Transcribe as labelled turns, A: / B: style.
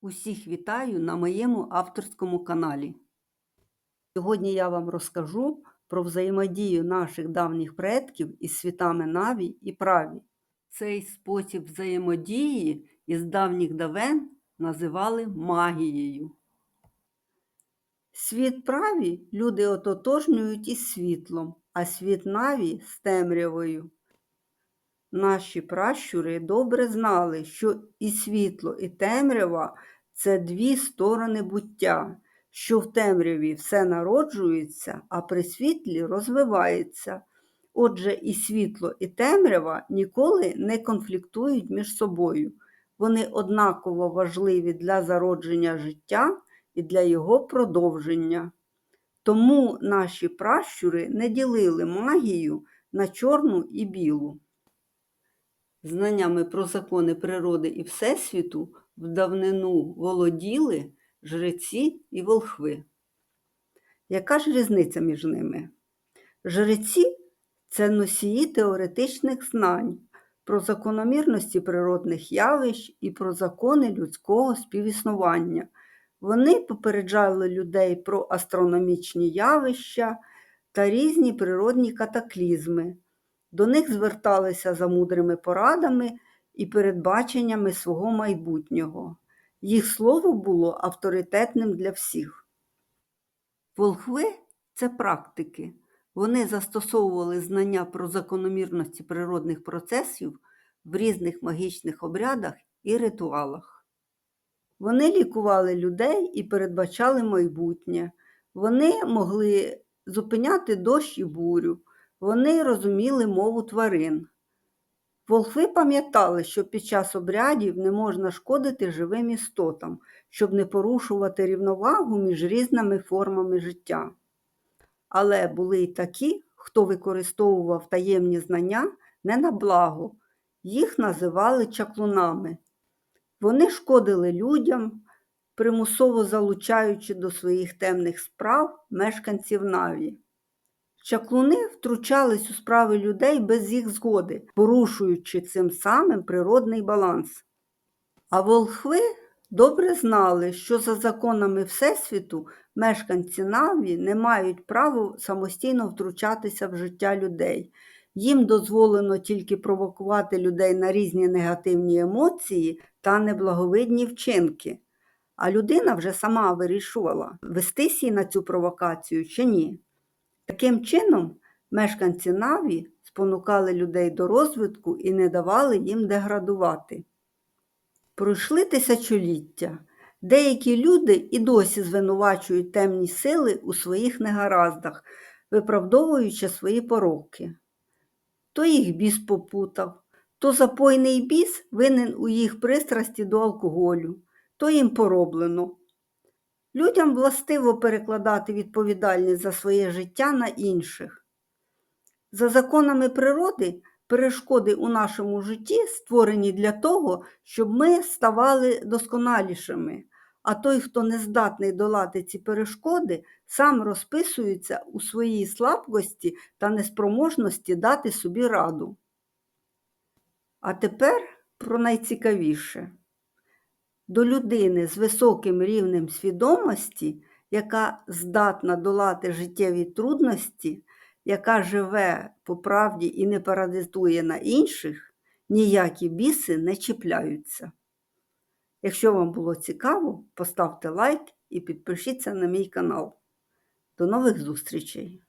A: Усіх вітаю на моєму авторському каналі. Сьогодні я вам розкажу про взаємодію наших давніх предків із світами Наві і Праві. Цей спосіб взаємодії із давніх давен називали магією. Світ праві люди ототожнюють із світлом, а світ наві з темрявою. Наші пращури добре знали, що і світло, і темрява це дві сторони буття, що в темряві все народжується, а при світлі розвивається. Отже, і світло, і темрява ніколи не конфліктують між собою. Вони однаково важливі для зародження життя і для його продовження. Тому наші пращури не ділили магію на чорну і білу. Знаннями про закони природи і Всесвіту в давнину володіли жреці і волхви. Яка ж різниця між ними? Жреці це носії теоретичних знань про закономірності природних явищ і про закони людського співіснування. Вони попереджали людей про астрономічні явища та різні природні катаклізми. До них зверталися за мудрими порадами і передбаченнями свого майбутнього. Їх слово було авторитетним для всіх. Волхви це практики. Вони застосовували знання про закономірності природних процесів в різних магічних обрядах і ритуалах. Вони лікували людей і передбачали майбутнє. Вони могли зупиняти дощ і бурю, вони розуміли мову тварин. Волхви пам'ятали, що під час обрядів не можна шкодити живим істотам, щоб не порушувати рівновагу між різними формами життя. Але були й такі, хто використовував таємні знання не на благо, їх називали чаклунами. Вони шкодили людям, примусово залучаючи до своїх темних справ мешканців Наві. Чаклуни втручались у справи людей без їх згоди, порушуючи цим самим природний баланс. А волхви добре знали, що за законами Всесвіту мешканці Наві не мають права самостійно втручатися в життя людей. Їм дозволено тільки провокувати людей на різні негативні емоції та неблаговидні вчинки. А людина вже сама вирішувала, вестися на цю провокацію чи ні. Таким чином, мешканці Наві спонукали людей до розвитку і не давали їм деградувати. Пройшли тисячоліття. Деякі люди і досі звинувачують темні сили у своїх негараздах, виправдовуючи свої пороки. То їх біс попутав, то запойний біс винен у їх пристрасті до алкоголю, то їм пороблено. Людям властиво перекладати відповідальність за своє життя на інших. За законами природи, перешкоди у нашому житті створені для того, щоб ми ставали досконалішими, а той, хто не здатний долати ці перешкоди, сам розписується у своїй слабкості та неспроможності дати собі раду. А тепер про найцікавіше до людини з високим рівнем свідомості, яка здатна долати життєві трудності, яка живе по правді і не паразитує на інших, ніякі біси не чіпляються. Якщо вам було цікаво, поставте лайк і підпишіться на мій канал. До нових зустрічей!